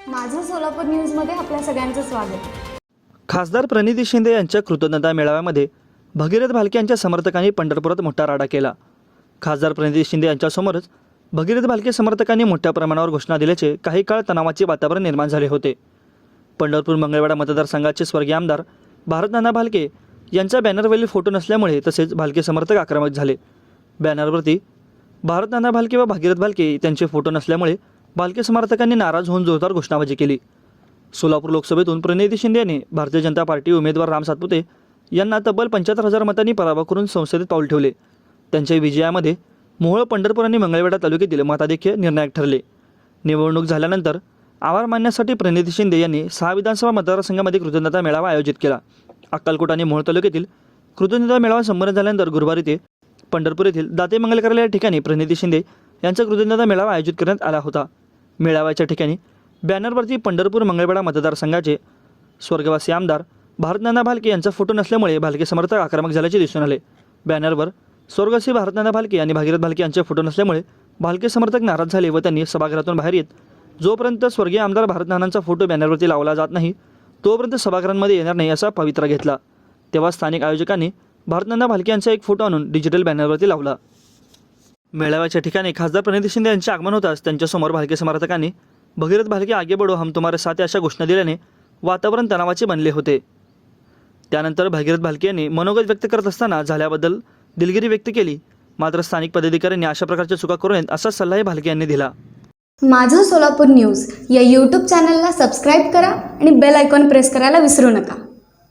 सोलापूर न्यूजमध्ये आपल्या सगळ्यांचं स्वागत. खासदार प्रणिती शिंदे यांच्या कृतज्ञता मेळाव्यामध्ये भगीरथ भालके यांच्या समर्थकांनी पंढरपुरात मोठा राडा केला. खासदार प्रणिती शिंदे यांच्यासमोरच भगीरथ भालके समर्थकांनी मोठ्या प्रमाणावर घोषणा दिल्याचे काही काळ तणावाचे वातावरण निर्माण झाले होते. पंढरपूर मंगळवाडा मतदारसंघाचे स्वर्गीय आमदार भारतनाना भालके यांच्या बॅनरवरील फोटो नसल्यामुळे तसेच भालके समर्थक आक्रमक झाले. बॅनरवरती भारतनाना भालके व भागीरथ भालके त्यांचे फोटो नसल्यामुळे भालके समर्थकांनी नाराज होऊन जोरदार घोषणाबाजी केली. सोलापूर लोकसभेतून प्रणिती शिंदे यांनी भारतीय जनता पार्टी उमेदवार राम सातपुते यांना तब्बल पंच्याहत्तर हजार मतांनी पराभव करून संसदेत पाऊल ठेवले. त्यांच्या विजयामध्ये मोहोळ पंढरपूर आणि मंगळवेढा तालुक्यातील मताधिक्य निर्णायक ठरले. निवडणूक झाल्यानंतर आभार मानण्यासाठी प्रणिती शिंदे यांनी सहा विधानसभा मतदारसंघामध्ये कृतज्ञता मेळावा आयोजित केला. अक्कलकोट आणि मोहोळ तालुक्यातील कृतज्ञता मेळावा संपन्न झाल्यानंतर गुरुवारी ते पंढरपूर येथील दाते मंगल कार्यालय या ठिकाणी प्रणिती शिंदे यांचा कृतज्ञता मेळावा आयोजित करण्यात आला होता. मेळाव्याच्या ठिकाणी बॅनरवरती पंढरपूर मंगळवेढा मतदारसंघाचे स्वर्गवासी आमदार भारतनाना भालके यांचा फोटो नसल्यामुळे भालके समर्थक आक्रमक झाल्याचे दिसून आले. बॅनरवर स्वर्गवासी भारतनाना भालके आणि भागीरथ भालके यांचे फोटो नसल्यामुळे भालके समर्थक नाराज झाले व त्यांनी सभागृहातून बाहेर येत जोपर्यंत स्वर्गीय आमदार भारतनानांचा फोटो बॅनरवरती लावला जात नाही तोपर्यंत सभागृहांमध्ये येणार नाही असा पवित्रा घेतला. तेव्हा स्थानिक आयोजकांनी भारतनाना भालके यांचा एक फोटो आणून डिजिटल बॅनरवरती लावला. मेळाव्याच्या ठिकाणी खासदार प्रणिती शिंदे यांचे आगमन होताच त्यांच्यासमोर भालके समर्थकांनी भगीरथ भालके आगे बडो हम तुम्हारे साथ अशा घोषणा दिल्याने वातावरण तणावाचे बनले होते. त्यानंतर भगीरथ भालके यांनी मनोगत व्यक्त करत असताना झाल्याबद्दल दिलगिरी व्यक्त केली. मात्र स्थानिक पदाधिकाऱ्यांनी अशा प्रकारच्या चुका करू नयेत असा सल्लाही भालके यांनी दिला. माझं सोलापूर न्यूज या यूट्यूब चॅनलला सबस्क्राईब करा आणि बेल आयकॉन प्रेस करायला विसरू नका.